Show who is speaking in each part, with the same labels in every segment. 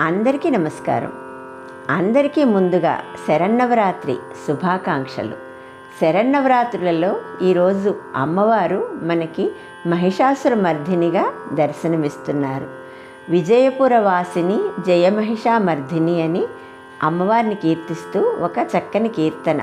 Speaker 1: అందరికీ నమస్కారం. అందరికీ ముందుగా శరన్నవరాత్రి శుభాకాంక్షలు. శరన్నవరాత్రులలో ఈరోజు అమ్మవారు మనకి మహిషాసుర మర్దినిగా దర్శనమిస్తున్నారు. విజయపుర వాసిని జయమహిషామర్ధిని అని అమ్మవారిని కీర్తిస్తూ ఒక చక్కని కీర్తన.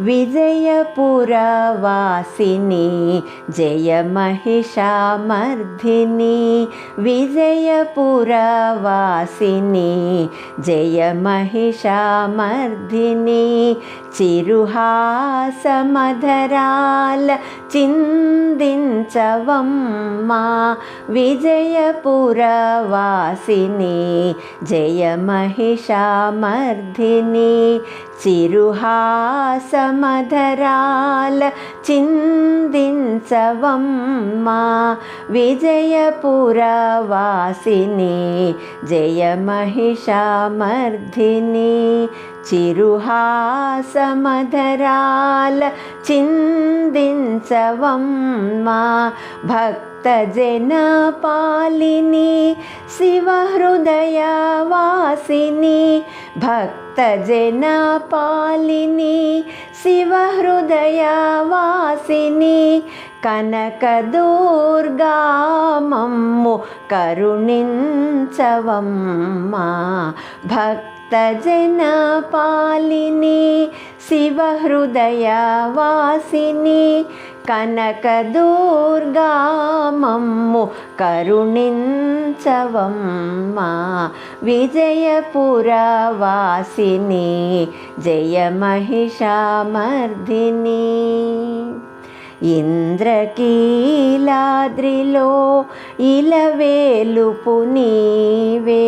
Speaker 1: విజయపురవాసిని జయ మహిషామర్ధిని విజయపురవాసిని జయ మహిషామర్ధిని చిరుహాసమధరాల చిందించవమ్మా. విజయపురవాసిని జయ మహిషామర్ధిని చిరుహాస మధరాల చిందించవమ్మా విజయపురవాసిని జయ మహిషామర్ధిని చిరుహాసమధరాల చిందించవమ్మా భక్తి భక్తజన పాలిని శివహృదయవాసిని భక్తజన పాలిని శివహృదయవాసిని కనకదుర్గామమ్ము కరుణించవమ్మా. భక్తజన పాలిని శివహృదయవాసిని కనకదుర్గామమ్ము విజయపుర విజయపురవాసిని జయ మహిషామర్దిని ఇంద్రకీలాద్రిలో ఇలవేలుపు నీవే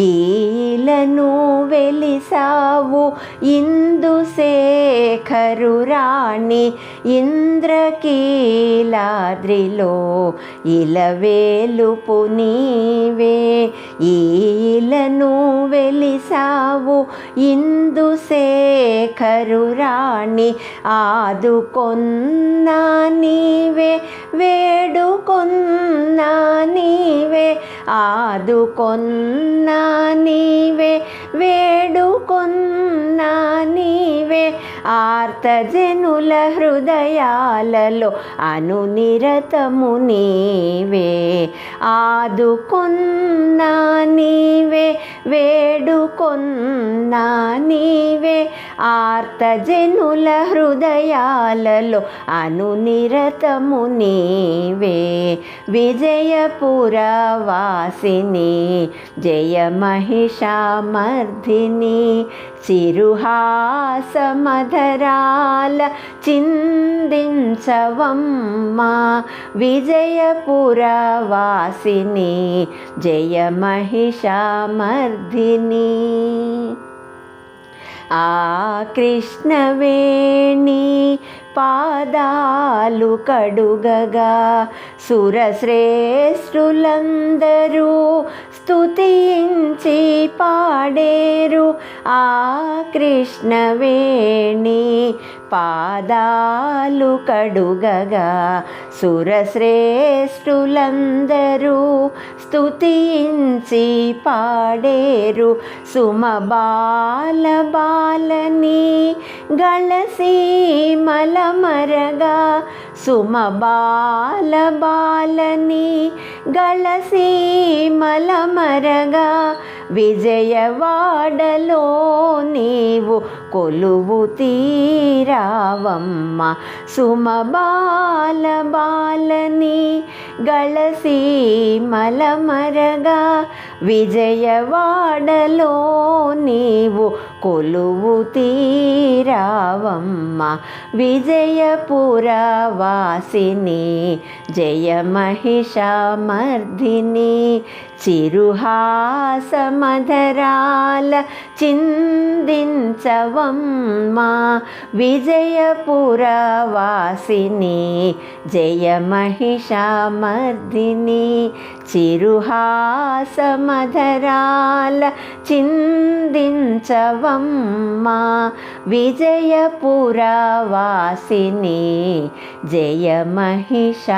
Speaker 1: ఈలను వెలిసావు ఇందు శేఖరు రాణి ఇంద్రకీలాద్రిలో ఇలవేలుపు నీవే ఈలను వెలిసావు ఇందు శేఖరు రాణి ఆదుకొన్నా నీవే వేడుకొన్నా నీవే ఆదుకొన్నా నీవే వేడుకొన్నా నీవే ఆర్తజనుల హృదయాలలో అనునిరతము నీవే. ఆదుకొన్నా నీవే వేడుకొన్నా నీవే ఆర్తజనుల హృదయాలలో అనునిరతము నీవే. విజయపురవాసిని జయ మహిషామర్ధిని చిరుహాసమధరాల చిందించవమ్మా. విజయపురవాసిని జయ మహిషామర్ధిని ఆ కృష్ణవేణి పాదాలు కడుగగా సురశ్రేష్ఠులందరూ స్తుతించి పాడేరు ఆ కృష్ణవేణి పాదాలు కడుగగా సురశ్రేష్ఠులందరూ స్తుతించి పాడేరు సుమబాల బాలని గళసి మలమరగా సుమబాల బాలని గళసి మలమరగా విజయవాడలో నీవు కొలువు తీరావమ్మ. సుమబాల బాలని గళసి మలమరగా విజయవాడలో నీవు కొలువు తీరావమ్మ. విజయపురవాసిని జయ మహిషామర్ధిని చిరుహాసమధరాల చిందించవమ్మా విజయపురవాసిని జయ మహిషామర్ధిని చిరుహాసమధరాల చిందించవమ్మా విజయపురవాసిని జయ మహిషామర్ధిని